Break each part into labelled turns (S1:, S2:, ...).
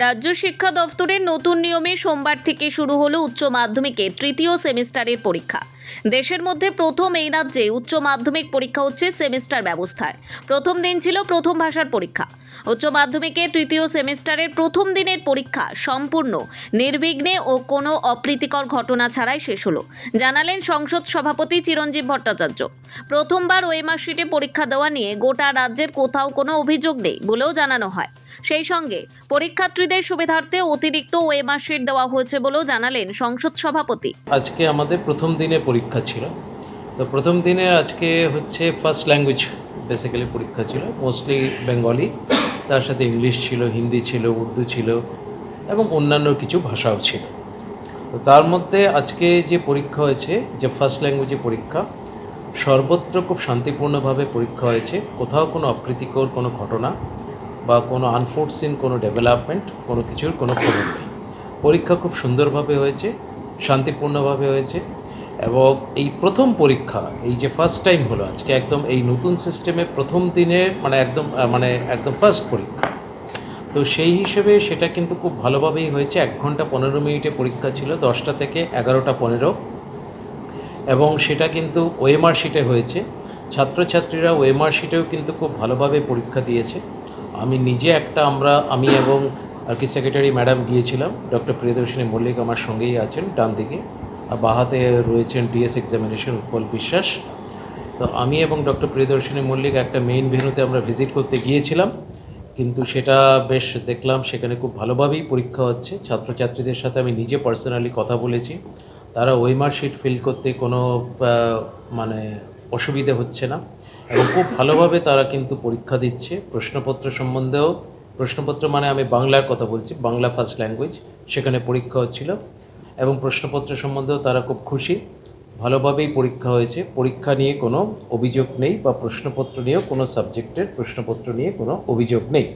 S1: রাজ্য শিক্ষা দফতরের নতুন নিয়মে সোমবার থেকে শুরু হলো উচ্চ মাধ্যমিকে তৃতীয় সেমিস্টারের পরীক্ষা। দেশের মধ্যে প্রথম এই রাজ্যে উচ্চ মাধ্যমিক পরীক্ষা হচ্ছে সেমিস্টার ব্যবস্থায়। প্রথম দিন ছিল প্রথম ভাষার পরীক্ষা। উচ্চ মাধ্যমিকে তৃতীয় সেমিস্টারের প্রথম দিনের পরীক্ষা সম্পূর্ণ, নির্বিঘ্নে ও কোনো অপ্রীতিকর ঘটনা ছাড়াই শেষ হলো, জানালেন সংসদ সভাপতি চিরঞ্জীব ভট্টাচার্য। প্রথমবার ওয়েমার শিটে পরীক্ষা দেওয়া নিয়ে গোটা রাজ্যের কোথাও কোনো অভিযোগ নেই বলেও জানানো হয়। সেই সঙ্গে পরীক্ষার্থীদের সুবিধার্থে অতিরিক্ত ওয়েমার শিট দেওয়া হয়েছে বলেও জানালেন সংসদ সভাপতি।
S2: আজকে আমাদের প্রথম দিনে পরীক্ষা ছিল। তো প্রথম দিনে আজকে হচ্ছে ফার্স্ট ল্যাঙ্গুয়েজ বেসিক্যালি পরীক্ষা ছিল মোস্টলি বেঙ্গলি তার সাথে ইংলিশ ছিল হিন্দি ছিল উর্দু ছিল এবং অন্যান্য কিছু ভাষাও ছিল। তো তার মধ্যে আজকে যে পরীক্ষা হয়েছে, যে ফার্স্ট ল্যাঙ্গুয়েজে পরীক্ষা, সর্বত্র খুব শান্তিপূর্ণভাবে পরীক্ষা হয়েছে, কোথাও কোনো অপ্রীতিকর কোনো ঘটনা বা কোনো আনফোর্সিন কোনো ডেভেলপমেন্ট কোনো কিছুর কোনো খবর নেই। পরীক্ষা খুব সুন্দরভাবে হয়েছে, শান্তিপূর্ণভাবে হয়েছে এবং এই প্রথম পরীক্ষা, এই যে ফার্স্ট টাইম হলো আজকে একদম এই নতুন সিস্টেমে প্রথম দিনের মানে একদম মানে একদম ফার্স্ট পরীক্ষা। তো সেই হিসেবে সেটা কিন্তু খুব ভালোভাবেই হয়েছে। এক ঘণ্টা পনেরো মিনিটে পরীক্ষা ছিল, দশটা থেকে এগারোটা পনেরো। এবং সেটা কিন্তু ওএমআর শিটে হয়েছে। ছাত্রছাত্রীরা ওএমআর শিটেও কিন্তু খুব ভালোভাবে পরীক্ষা দিয়েছে। আমি নিজে একটা আমরা, আমি এবং আর কি সেক্রেটারি ম্যাডাম গিয়েছিলাম ডক্টর প্রিয়দর্শিনী মল্লিক আমার সঙ্গেই আছেন ডান দিকে। আর বাহাতে রয়েছেন ডিএস এক্সামিনেশন উৎপল বিশ্বাস। তো আমি এবং ডক্টর প্রিয়দর্শিনী মল্লিক একটা মেইন ভেন্যুতে আমরা ভিজিট করতে গিয়েছিলাম, কিন্তু সেটা বেশ দেখলাম সেখানে খুব ভালোভাবেই পরীক্ষা হচ্ছে। ছাত্রছাত্রীদের সাথে আমি নিজে পার্সোনালি কথা বলেছি। তারা ওয়েমার শিট ফিল করতে কোনো মানে অসুবিধে হচ্ছে না। এবং খুব ভালোভাবে তারা কিন্তু পরীক্ষা দিচ্ছে প্রশ্নপত্র সম্বন্ধেও। প্রশ্নপত্র মানে আমি বাংলার কথা বলছি, বাংলা ফার্স্ট ল্যাঙ্গুয়েজ সেখানে পরীক্ষা হচ্ছিল। এবং প্রশ্নপত্র সম্বন্ধেও তারা খুব খুশি। ভালোভাবেই পরীক্ষা হয়েছে। পরীক্ষা নিয়ে কোনো অভিযোগ নেই বা প্রশ্নপত্র নিয়েও কোনো সাবজেক্টের প্রশ্নপত্র নিয়ে কোনো অভিযোগ নেই।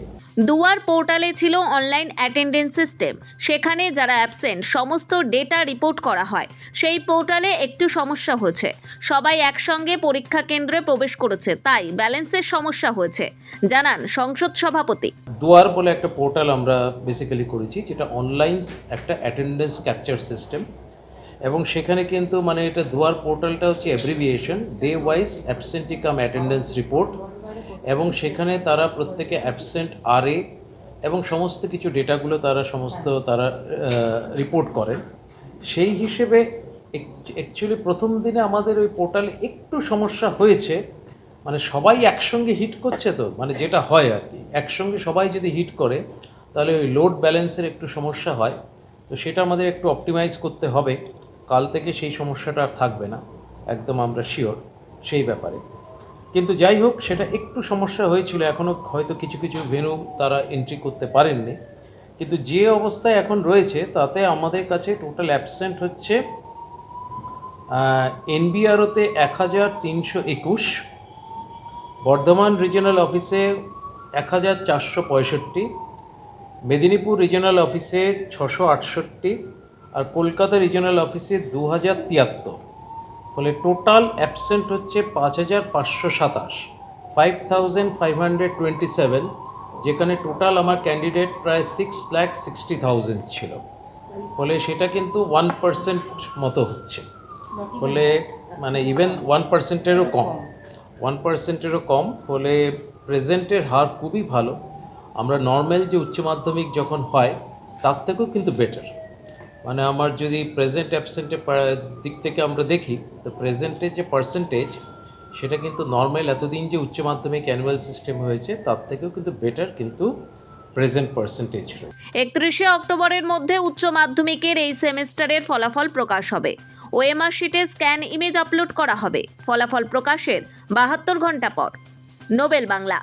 S1: দুয়ার পোর্টালে ছিল অনলাইন অ্যাটেন্ডেন্স সিস্টেম। সেখানে যারা অ্যাবসেন্ট, সমস্ত ডেটা রিপোর্ট করা হয়। সেই পোর্টালে একটু সমস্যা হয়েছে। সবাই একসঙ্গে পরীক্ষা কেন্দ্রে প্রবেশ করেছে, তাই ব্যালেন্সের সমস্যা হয়েছে। জানান সংসদ সভাপতি।
S2: দুয়ার বলে একটা পোর্টাল আমরা বেসিক্যালি করেছি, যেটা অনলাইন একটা অ্যাটেন্ডেন্স ক্যাপচার সিস্টেম। এবং সেখানে কিন্তু মানে এটা দুয়ার পোর্টালটা হচ্ছে abbreviation day wise absentee cum attendance report এবং সেখানে তারা প্রত্যেকে অ্যাবসেন্ট আর এবং সমস্ত কিছু ডেটাগুলো তারা সমস্ত তারা রিপোর্ট করেন। সেই হিসেবে অ্যাকচুয়ালি প্রথম দিনে আমাদের ওই পোর্টালে একটু সমস্যা হয়েছে। মানে সবাই একসঙ্গে হিট করছে তো? মানে যেটা হয় আর কি। একসঙ্গে সবাই যদি হিট করে, তাহলে ওই লোড ব্যালেন্সের একটু সমস্যা হয়। তো সেটা আমাদের একটু অপটিমাইজ করতে হবে। কাল থেকে সেই সমস্যাটা আর থাকবে না। একদম আমরা শিওর সেই ব্যাপারে। কিন্তু যাই হোক, সেটা একটু সমস্যা হয়েছিল। এখনও হয়তো কিছু কিছু ভেনু তারা এন্ট্রি করতে পারেননি। কিন্তু যে অবস্থায় এখন রয়েছে, তাতে আমাদের কাছে টোটাল অ্যাবসেন্ট হচ্ছে এনবিআরওতে এক হাজার তিনশো একুশ, বর্ধমান রিজিওনাল অফিসে এক হাজার চারশো পঁয়ষট্টি, মেদিনীপুর রিজিওনাল অফিসে ছশো আটষট্টি, আর কলকাতা রিজিওনাল অফিসে দু হাজার তিয়াত্তর। ফলে টোটাল অ্যাবসেন্ট হচ্ছে পাঁচ হাজার পাঁচশো সাতাশ five thousand five hundred twenty seven যেখানে টোটাল আমার ক্যান্ডিডেট প্রায় সিক্স ল্যাক সিক্সটি থাউজেন্ড ছিল। ফলে সেটা কিন্তু ওয়ান পার্সেন্ট মতো হচ্ছে। ফলে মানে ইভেন ওয়ান পার্সেন্টেরও কম। ওয়ান পার্সেন্টেরও কম ফলে প্রেজেন্টের হার খুবই ভালো। আমরা নর্মাল যে উচ্চ মাধ্যমিক যখন হয় তার থেকেও কিন্তু বেটার মানে আমার যদি প্রেজেন্ট অ্যাবসেন্টের দিক থেকে আমরা দেখি, তো প্রেজেন্টের যে পার্সেন্টেজ সেটা কিন্তু নর্মাল এতদিন যে উচ্চ মাধ্যমিক অ্যানুয়াল সিস্টেম হয়েছে, তার থেকেও কিন্তু বেটার কিন্তু প্রেজেন্ট পার্সেন্টেজ রয়েছে।
S1: একত্রিশে অক্টোবরের মধ্যে উচ্চ মাধ্যমিকের এই সেমিস্টারের ফলাফল প্রকাশ হবে। ওএমআর শিটে স্ক্যান ইমেজ আপলোড করা হবে। ফলাফল প্রকাশের বাহাত্তর ঘণ্টা পর। নোবেল বাংলা।